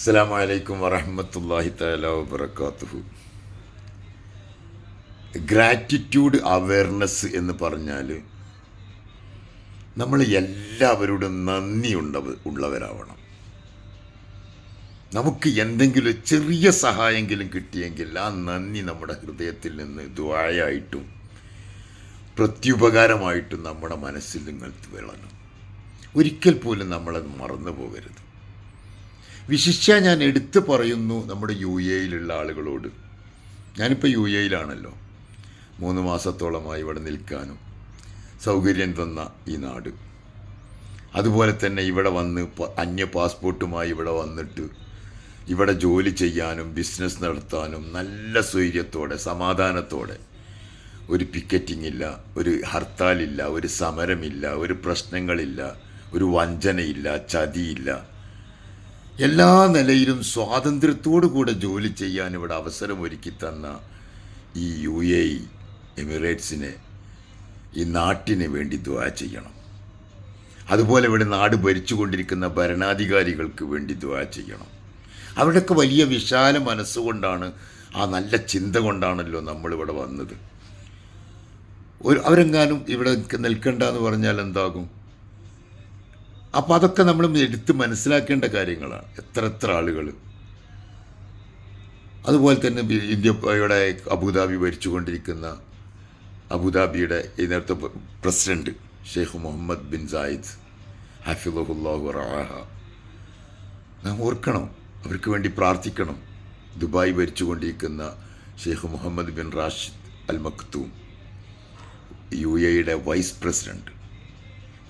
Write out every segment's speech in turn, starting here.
അസ്സാം വലൈക്കും വറഹമത്തല്ലാഹി തല വബർക്കാത്തുഹു ഗ്രാറ്റിറ്റ്യൂഡ് അവയർനെസ് എന്ന് പറഞ്ഞാൽ നമ്മൾ എല്ലാവരോടും നന്ദി ഉണ്ടവ ഉള്ളവരാവണം. നമുക്ക് എന്തെങ്കിലും ചെറിയ സഹായമെങ്കിലും കിട്ടിയെങ്കിൽ ആ നന്ദി നമ്മുടെ ഹൃദയത്തിൽ നിന്ന് ദ്വായായിട്ടും പ്രത്യുപകാരമായിട്ടും നമ്മുടെ മനസ്സിൽ നിങ്ങൾക്ക് വിളങ്ങും ഒരിക്കൽ പോലും നമ്മളത് മറന്നു പോകരുത് വിശിഷ്യ ഞാൻ എടുത്തു പറയുന്നു നമ്മുടെ യു എയിലുള്ള ആളുകളോട്. ഞാനിപ്പോൾ യു എയിലാണല്ലോ. മൂന്ന് മാസത്തോളമായി ഇവിടെ നിൽക്കാനും സൗകര്യം തന്ന ഈ നാട്. അതുപോലെ തന്നെ ഇവിടെ വന്ന് അന്യ പാസ്പോർട്ടുമായി ഇവിടെ വന്നിട്ട് ഇവിടെ ജോലി ചെയ്യാനും ബിസിനസ് നടത്താനും നല്ല സ്വൈര്യത്തോടെ സമാധാനത്തോടെ ഒരു പിക്കറ്റിംഗ് ഇല്ല ഒരു ഹർത്താലില്ല ഒരു സമരമില്ല ഒരു പ്രശ്നങ്ങളില്ല ഒരു വഞ്ചനയില്ല ചതിയില്ല. എല്ലാ നിലയിലും സ്വാതന്ത്ര്യത്തോടു കൂടെ ജോലി ചെയ്യാൻ ഇവിടെ അവസരം ഒരുക്കി തന്ന ഈ യു എ ഇ എമിറേറ്റ്സിനെ ഈ നാട്ടിന് വേണ്ടി ദ്വാ ചെയ്യണം. അതുപോലെ ഇവിടെ നാട് ഭരിച്ചുകൊണ്ടിരിക്കുന്ന ഭരണാധികാരികൾക്ക് വേണ്ടി ദ്വാ ചെയ്യണം. അവിടെയൊക്കെ വലിയ വിശാല മനസ്സുകൊണ്ടാണ് ആ നല്ല ചിന്ത കൊണ്ടാണല്ലോ നമ്മളിവിടെ വന്നത്. ഒരു അവരെങ്ങാനും ഇവിടെ നിൽക്കണ്ട എന്ന് പറഞ്ഞാൽ എന്താകും? അപ്പോൾ അതൊക്കെ നമ്മൾ എടുത്ത് മനസ്സിലാക്കേണ്ട കാര്യങ്ങളാണ്. എത്ര എത്ര ആളുകൾ. അതുപോലെ തന്നെ ഇന്ത്യയുടെ അബുദാബി ഭരിച്ചുകൊണ്ടിരിക്കുന്ന അബുദാബിയുടെ ഈ നേരത്തെ president Sheikh Mohammed bin Zayed ഹഫിദുല്ലാഹു റാഹ നാം ഓർക്കണം അവർക്ക് വേണ്ടി പ്രാർത്ഥിക്കണം. Dubai ഭരിച്ചുകൊണ്ടിരിക്കുന്ന Sheikh Mohammed bin Rashid Al Maktoum U എയുടെ വൈസ് പ്രസിഡന്റ്.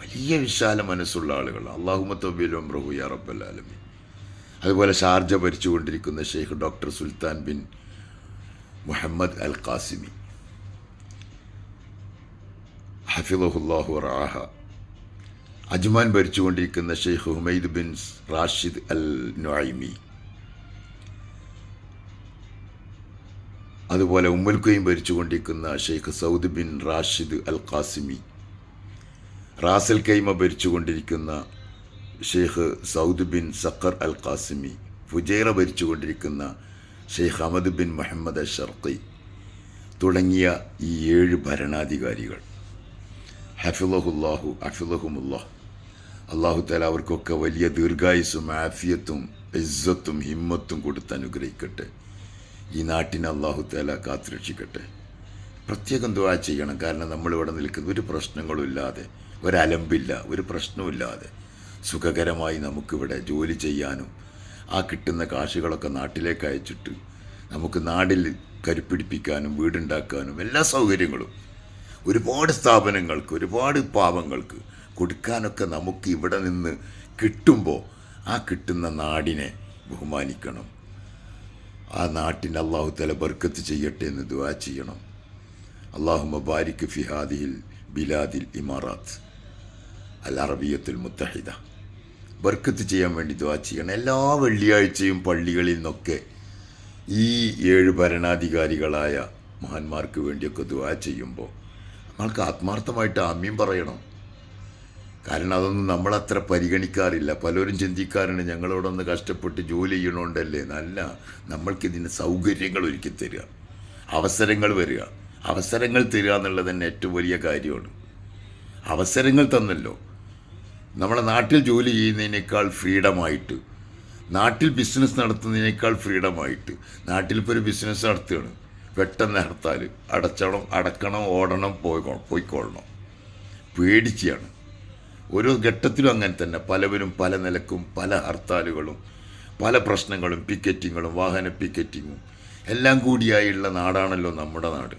വലിയ വിശാല മനസ്സുള്ള ആളുകൾ. അള്ളാഹുമത്തബിലും പ്രഭു യാറബല്ലാലും അതുപോലെ Sharjah ഭരിച്ചുകൊണ്ടിരിക്കുന്ന Sheikh doctor Sultan bin Mohammed Al Qasimi. ഹഫിദുല്ലാഹു റാഹ Ajman ഭരിച്ചുകൊണ്ടിരിക്കുന്ന Sheikh Humaid bin Rashid Al Nuaimi അതുപോലെ ഉമ്മൽക്കുയും ഭരിച്ചുകൊണ്ടിരിക്കുന്ന Sheikh Saud bin Rashid Al Qasimi. Ras Al Khaimah ഭരിച്ചുകൊണ്ടിരിക്കുന്ന Sheikh Saud bin Saqr Al Qasimi Fujairah ഭരിച്ചുകൊണ്ടിരിക്കുന്ന Sheikh Ahmed bin Mohammed Sharqi തുടങ്ങിയ ഈ ഏഴ് ഭരണാധികാരികൾ. ഹഫിലഹുല്ലാഹു അഫിലഹുമുല്ലാഹ് അള്ളാഹു താല അവർക്കൊക്കെ വലിയ ദീർഘായുസും ആഫിയത്തും ഇസ്സത്തും ഹിമ്മത്തും കൊടുത്ത് അനുഗ്രഹിക്കട്ടെ. ഈ നാട്ടിനെ അള്ളാഹു താല കാത്തുരക്ഷിക്കട്ടെ. പ്രത്യേകം ദുവാ ചെയ്യണം. കാരണം നമ്മളിവിടെ നിൽക്കുന്ന ഒരു പ്രശ്നങ്ങളും ഇല്ലാതെ ഒരലമ്പില്ല ഒരു പ്രശ്നമില്ലാതെ സുഖകരമായി നമുക്കിവിടെ ജോലി ചെയ്യാനും ആ കിട്ടുന്ന കാശുകളൊക്കെ നാട്ടിലേക്ക് അയച്ചിട്ട് നമുക്ക് നാടിൽ കരുപ്പിടിപ്പിക്കാനും വീടുണ്ടാക്കാനും എല്ലാ സൗകര്യങ്ങളും ഒരുപാട് സ്ഥാപനങ്ങൾക്ക് ഒരുപാട് പാവങ്ങൾക്ക് കൊടുക്കാനൊക്കെ നമുക്ക് ഇവിടെ നിന്ന് കിട്ടുമ്പോൾ ആ കിട്ടുന്ന നാടിനെ ബഹുമാനിക്കണം. ആ നാട്ടിന് അള്ളാഹു തല ബർക്കത്ത് ചെയ്യട്ടെ എന്ന് ദുവാ ചെയ്യണം. അള്ളാഹു ബാരിക് ഫിഹാദിഹിൽ ബിലാദിൽ ഇമാറാത്ത്. അൽ മുത്തഹിദ. ബർക്കത്ത് ചെയ്യാൻ വേണ്ടി ദുആ ചെയ്യണം. എല്ലാ വെള്ളിയാഴ്ചയും പള്ളികളിൽ നിന്നൊക്കെ ഈ ഏഴ് ഭരണാധികാരികളായ മഹാന്മാർക്ക് വേണ്ടിയൊക്കെ ദുആ ചെയ്യുമ്പോൾ നമ്മൾക്ക് ആത്മാർത്ഥമായിട്ട് ആമ്യം പറയണം. കാരണം അതൊന്നും നമ്മളത്ര പരിഗണിക്കാറില്ല. പലരും ചിന്തിക്കാറുണ്ട് ഞങ്ങളോടൊന്ന് കഷ്ടപ്പെട്ട് ജോലി ചെയ്യണോണ്ടല്ലേ? നല്ല നമ്മൾക്കിതിന് സൗകര്യങ്ങൾ ഒരുക്കി തരിക. അവസരങ്ങൾ വരിക. അവസരങ്ങൾ തരിക എന്നുള്ളത് തന്നെ ഏറ്റവും വലിയ കാര്യമാണ്. അവസരങ്ങൾ തന്നല്ലോ. നമ്മുടെ നാട്ടിൽ ജോലി ചെയ്യുന്നതിനേക്കാൾ ഫ്രീഡമായിട്ട് നാട്ടിൽ ബിസിനസ് നടത്തുന്നതിനേക്കാൾ ഫ്രീഡമായിട്ട് നാട്ടിൽ ഇപ്പോൾ ഒരു ബിസിനസ് നടത്തുകയാണ്. പെട്ടെന്ന് ഹർത്താൽ അടച്ചണം അടക്കണം ഓടണം പോയിക്കോണം പോയിക്കൊള്ളണം. പേടിച്ചാണ്. ഓരോ ഘട്ടത്തിലും അങ്ങനെ തന്നെ. പലവരും പല നിലക്കും പല ഹർത്താലുകളും പല പ്രശ്നങ്ങളും പിക്കറ്റിങ്ങുകളും വാഹന പിക്കറ്റിങ്ങും എല്ലാം കൂടിയായുള്ള നാടാണല്ലോ നമ്മുടെ നാട്.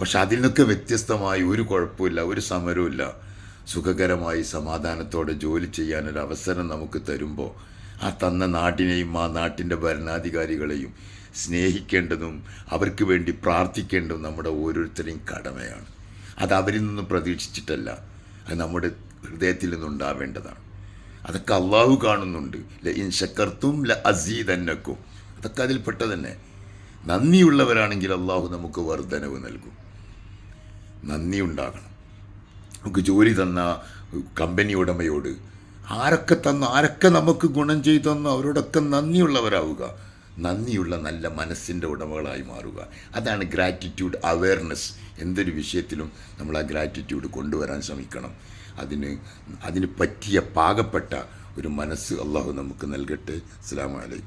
പക്ഷെ അതിൽ നിന്നൊക്കെ വ്യത്യസ്തമായി ഒരു കുഴപ്പമില്ല ഒരു സമരവുമില്ല. സുഖകരമായി സമാധാനത്തോടെ ജോലി ചെയ്യാനൊരു അവസരം നമുക്ക് തരുമ്പോൾ ആ തന്ന നാട്ടിനെയും ആ നാട്ടിന്റെ ഭരണാധികാരികളെയും സ്നേഹിക്കേണ്ടതും അവർക്ക് വേണ്ടി പ്രാർത്ഥിക്കേണ്ടതും നമ്മുടെ ഓരോരുത്തരെയും കടമയാണ്. അത് അവരിൽ നിന്നും പ്രതീക്ഷിച്ചിട്ടല്ല. അത് നമ്മുടെ ഹൃദയത്തിൽ നിന്നുണ്ടാവേണ്ടതാണ്. അതൊക്കെ അള്ളാഹു കാണുന്നുണ്ട്. ല ഇൻ ശക്കർത്തും ല അസീദന്നക്കും അതൊക്കെ അതിൽപ്പെട്ട തന്നെ നന്ദിയുള്ളവരാണെങ്കിൽ അള്ളാഹു നമുക്ക് വർധനവ് നൽകും. നന്ദി ഉണ്ടാകണം. നമുക്ക് ജോലി തന്ന കമ്പനി ഉടമയോട് ആരൊക്കെ തന്ന ആരൊക്കെ നമുക്ക് ഗുണം ചെയ്തു തന്നു അവരോടൊക്കെ നന്ദിയുള്ളവരാവുക. നന്ദിയുള്ള നല്ല മനസ്സിന്റെ ഉടമകളായി മാറുക. അതാണ് ഗ്രാറ്റിറ്റ്യൂഡ് അവയർനെസ് എന്തൊരു വിഷയത്തിലും നമ്മൾ ആ ഗ്രാറ്റിറ്റ്യൂഡ് കൊണ്ടുവരാൻ ശ്രമിക്കണം. അതിന് അതിന് പറ്റിയ പാകപ്പെട്ട ഒരു മനസ്സ് അള്ളാഹു നമുക്ക് നൽകട്ടെ. അസ്സാം വലൈക്കും